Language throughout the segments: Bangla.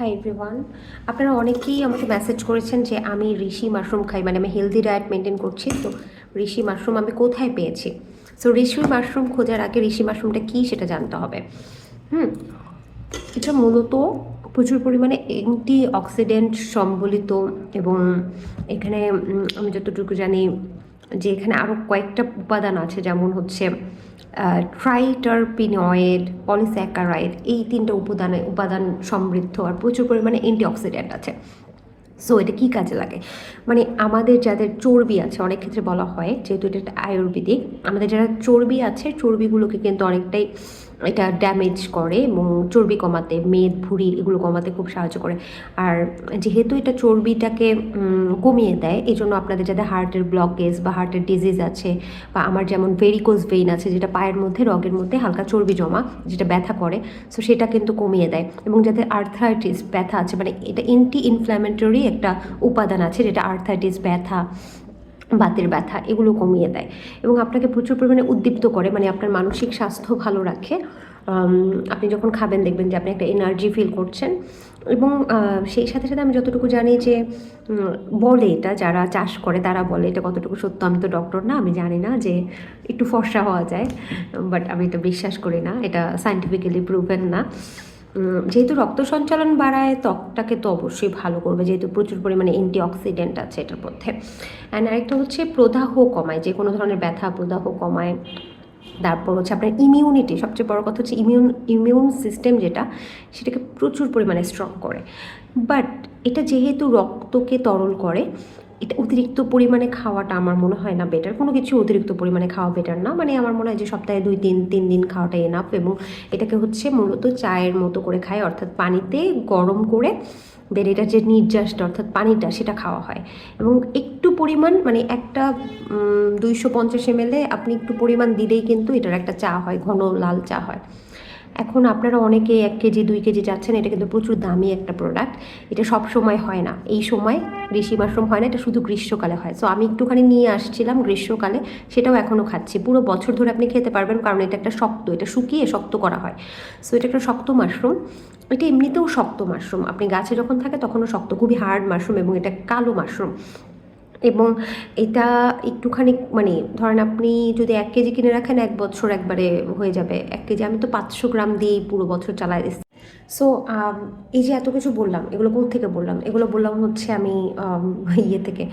হাই এভরিওয়ান আপনারা অনেকেই আমাকে মেসেজ করেছেন যে আমি ঋষি মাশরুম খাই মানে আমি হেলদি ডায়েট মেনটেন করছি। তো ঋষি মাশরুম আমি কোথায় পেয়েছি? সো ঋষি মাশরুম খোঁজার আগে ঋষি মাশরুমটা কী সেটা জানতে হবে। হুম? এটা মূলত প্রচুর পরিমাণে অ্যান্টি অক্সিডেন্ট সম্বলিত এবং এখানে আমি যতটুকু জানি যে এখানে আরও কয়েকটা উপাদান আছে, যেমন হচ্ছে ট্রাইটারপিনয়েড পলিস্যাকারাইড এই তিনটা উপাদানে, উপাদান সমৃদ্ধ আর প্রচুর পরিমাণে অ্যান্টিঅক্সিডেন্ট আছে। সো এটা কী কাজে লাগে? মানে আমাদের যাদের চর্বি আছে, অনেক ক্ষেত্রে বলা হয়, যেহেতু এটা একটা আয়ুর্বেদিক, আমাদের যারা চর্বি আছে, চর্বিগুলোকে কিন্তু অনেকটাই এটা ড্যামেজ করে এবং চর্বি কমাতে, মেদ, ভুঁড়ি এগুলো কমাতে খুব সাহায্য করে। আর যেহেতু এটা চর্বিটাকে কমিয়ে দেয় এই জন্য আপনাদের যাদের হার্টের ব্লকেজ বা হার্টের ডিজিজ আছে বা আমার যেমন ভেরিকোজ ভেইন আছে, যেটা পায়ের মধ্যে, রগের মধ্যে হালকা চর্বি জমা, যেটা ব্যথা করে সো সেটা কিন্তু কমিয়ে দেয়। এবং যাদের আর্থারাইটিস ব্যথা আছে মানে এটা এন্টি ইনফ্ল্যামেটরি একটা উপাদান আছে, যেটা আর্থারাইটিস ব্যথা বাতের ব্যথা, এগুলো কমিয়ে দেয়। এবং আপনাকে প্রচুর পরিমাণে উদ্দীপ্ত করে মানে আপনার মানসিক স্বাস্থ্য ভালো রাখে। আপনি যখন খাবেন দেখবেন যে আপনি একটা এনার্জি ফিল করছেন। এবং সেই সাথে সাথে আমি যতটুকু জানি যে বলে এটা, যারা চাষ করে তারা বলে, এটা কতটুকু সত্য আমি তো ডক্টর না, আমি জানি না যে একটু ফর্সা হওয়া যায়। বাট আমি এটা বিশ্বাস করি না, এটা সাইন্টিফিক্যালি প্রুভেন না। যেহেতু রক্ত সঞ্চালন বাড়ায়, ত্বকটাকে তো অবশ্যই ভালো করবে, যেহেতু প্রচুর পরিমাণে অ্যান্টি অক্সিডেন্ট আছে এটার মধ্যে। অ্যান্ড আরেকটা হচ্ছে প্রদাহ কমায়, যে কোনো ধরনের ব্যথা, প্রদাহ কমায়। তারপর হচ্ছে আপনার ইমিউনিটি সবচেয়ে বড় কথা হচ্ছে ইমিউন ইমিউন সিস্টেম যেটা, সেটাকে প্রচুর পরিমাণে স্ট্রং করে। বাট এটা যেহেতু রক্তকে তরল করে এটা অতিরিক্ত পরিমাণে খাওয়াটা আমার মনে হয় না বেটার কোনো কিছু অতিরিক্ত পরিমাণে খাওয়া বেটার না। মানে আমার মনে হয় যে সপ্তাহে দুই তিন তিন দিন খাওয়াটা এনাফ এবং এটাকে হচ্ছে মূলত চায়ের মতো করে খায়। অর্থাৎ পানিতে গরম করে দেন এটা যে নির্যাসটা, অর্থাৎ পানিটা, সেটা খাওয়া হয়। এবং একটু পরিমাণ মানে একটা দুইশো পঞ্চাশ এমএলে আপনি একটু পরিমাণ দিলেই কিন্তু এটার একটা চা হয়, ঘন লাল চা হয়। এখন আপনারা অনেকে এক কেজি, দুই কেজি যাচ্ছেন, এটা কিন্তু প্রচুর দামি একটা প্রোডাক্ট এটা সব সময় হয় না। এই সময় ঋষি মাশরুম হয় না, এটা শুধু গ্রীষ্মকালে হয়। সো আমি একটুখানি নিয়ে আসছিলাম গ্রীষ্মকালে, সেটাও এখনও খাচ্ছি। পুরো বছর ধরে আপনি খেতে পারবেন, কারণ এটা একটা শক্ত, এটা শুকিয়ে শক্ত করা হয়। সো এটা একটা শক্ত মাশরুম এটা এমনিতেও শক্ত মাশরুম আপনি গাছে যখন থাকে, তখনও শক্ত, খুবই হার্ড মাশরুম এবং এটা কালো মাশরুম এবং এটা একটুখানি মানে ধরেন আপনি যদি এক কেজি কিনে রাখেন, এক বছর একবারে হয়ে যাবে। এক কেজি, আমি তো পাঁচশো গ্রাম দিয়েই পুরো বছর চালাই দিচ্ছি। সো এই যে এত কিছু বললাম, এগুলো কোথ থেকে বললাম? এগুলো বললাম হচ্ছে আমি ইয়ে থেকে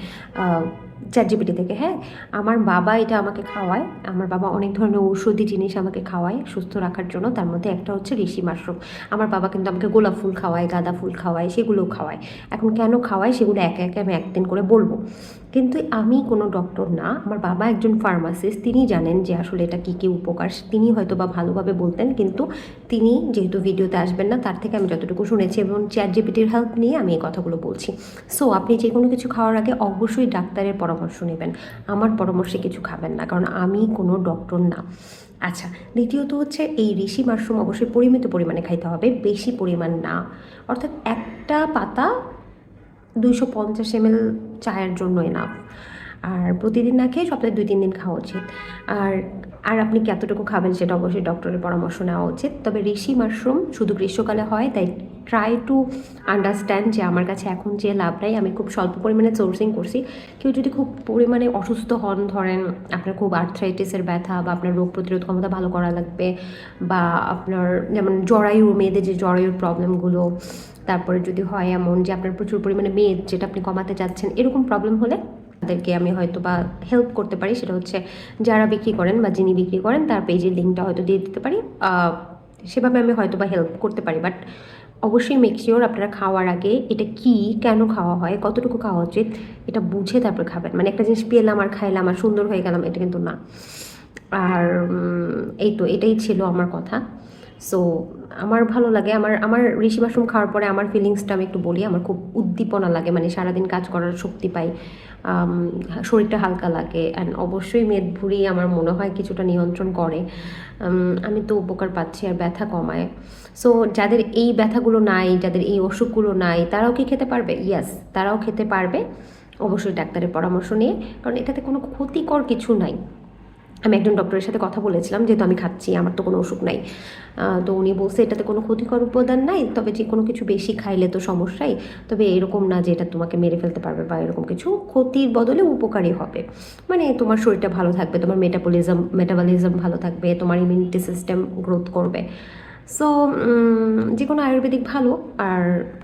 চ্যাট জিপিটি থেকে হ্যাঁ? আমার বাবা এটা আমাকে খাওয়ায়। আমার বাবা অনেক ধরনের ঔষধি জিনিস আমাকে খাওয়ায় সুস্থ রাখার জন্য। তার মধ্যে একটা হচ্ছে ঋষি মাশরুম। আমার বাবা কিন্তু আমাকে গোলাপ ফুল খাওয়ায়, গাঁদা ফুল খাওয়ায়, সেগুলোও খাওয়ায়। এখন কেন খাওয়ায়? সেগুলো একে একে আমি একদিন করে বলব। কিন্তু আমি কোনো ডক্টর না, আমার বাবা একজন ফার্মাসিস্ট তিনি জানেন যে আসলে এটা কী কী উপকার, তিনি হয়তো বা ভালোভাবে বলতেন, কিন্তু তিনি যেহেতু ভিডিওতে আসবেন না, তার থেকে আমি যতটুকু শুনেছি এবং চ্যাট জিপিটির হেল্প নিয়ে আমি এই কথাগুলো বলছি। সো আপনি যে কোনো কিছু খাওয়ার আগে অবশ্যই ডাক্তারের পরামর্শ নেবেন। আমার পরামর্শে কিছু খাবেন না, কারণ আমি কোনো ডক্টর না। আচ্ছা দ্বিতীয়ত হচ্ছে এই ঋষি মাশরুম অবশ্যই পরিমিত পরিমাণে খাইতে হবে, বেশি পরিমাণ না। অর্থাৎ একটা পাতা দুইশো পঞ্চাশ এমএল চায়ের জন্য এনাফ আর প্রতিদিন না খেয়ে সপ্তাহে দুই, তিন দিন খাওয়া উচিত। আর আর আপনি কতটুকু খাবেন সেটা অবশ্যই ডক্টরের পরামর্শ নেওয়া উচিত। তবে ঋষি মাশরুম শুধু গ্রীষ্মকালে হয়, তাই ট্রাই টু আন্ডারস্ট্যান্ড যে আমার কাছে এখন যে লাভ নাই আমি খুব স্বল্প পরিমাণে সোর্সিং করছি, কেউ যদি খুব পরিমাণে অসুস্থ হন, ধরেন আপনার খুব আর্থ্রাইটিসের ব্যথা বা আপনার রোগ প্রতিরোধ ক্ষমতা ভালো করা লাগবে বা আপনার যেমন জরায়ু, মেয়েদের যে জরায়ুর প্রবলেমগুলো তারপরে যদি হয় এমন যে আপনার প্রচুর পরিমাণে মেদ যেটা আপনি কমাতে চাচ্ছেন, এরকম প্রবলেম হলে তাদেরকে আমি হয়তো বা হেল্প করতে পারি। সেটা হচ্ছে যারা বিক্রি করেন বা যিনি বিক্রি করেন, তার পেজের লিঙ্কটা হয়তো দিয়ে দিতে পারি। সেভাবে আমি হয়তো বা হেল্প করতে পারি। বাট অবশ্যই মেক শিওর আপনারা খাওয়ার আগে এটা কি, কেন খাওয়া হয়, কতটুকু খাওয়া উচিত, এটা বুঝে তারপর খাবেন। মানে একটা জিনিস পেলাম আর খাইলাম আর সুন্দর হয়ে গেলাম, এটা কিন্তু না। আর এই তো, এটাই ছিল আমার কথা। সো আমার ভালো লাগে, আমার আমার ঋষি মাশরুম খাওয়ার পরে আমার ফিলিংসটা আমি একটু বলি, আমার খুব উদ্দীপনা লাগে মানে সারাদিন কাজ করার শক্তি পাই শরীরটা হালকা লাগে অ্যান্ড অবশ্যই মেদভুঁড়ি আমার মনে হয় কিছুটা নিয়ন্ত্রণ করে। আমি তো উপকার পাচ্ছি আর ব্যথা কমায়। সো যাদের এই ব্যথাগুলো নাই, যাদের এই অসুখগুলো নাই, তারাও কি খেতে পারবে? ইয়াস তারাও খেতে পারবে। অবশ্যই ডাক্তারের পরামর্শ নিয়ে, কারণ এটাতে কোনো ক্ষতিকর কিছু নাই। আমি একজন ডক্টরের সাথে কথা বলেছিলাম, যেহেতু আমি খাচ্ছি, আমার তো কোনো অসুখ নাই। তো উনি বলছে, এটাতে কোনো ক্ষতিকর উপাদান নাই, তবে যে কোনো কিছু বেশি খাইলে তো সমস্যাই। তবে এরকম না যে এটা তোমাকে মেরে ফেলতে পারবে বা এরকম কিছু ক্ষতির বদলে উপকারী হবে। মানে তোমার শরীরটা ভালো থাকবে, তোমার মেটাবলিজম মেটাবলিজম ভালো থাকবে, তোমার ইমিউনিটি সিস্টেম গ্রোথ করবে। সো যে কোনো আয়ুর্বেদিক ভালো, আর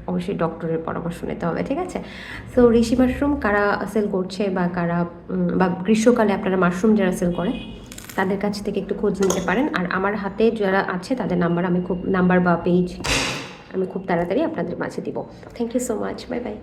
অবশ্যই ডক্টরের পরামর্শ নিতে হবে, ঠিক আছে? সো ঋষি মাশরুম কারা সেল করছে বা কারা বা গ্রীষ্মকালে আপনারা মাশরুম যারা সেল করে, তাদের কাছ থেকে একটু খোঁজ নিতে পারেন। আর আমার হাতে যারা আছে, তাদের নাম্বার আমি খুব, নাম্বার বা পেজ আমি খুব তাড়াতাড়ি আপনাদের মাঝে দিব। Thank you so much bye bye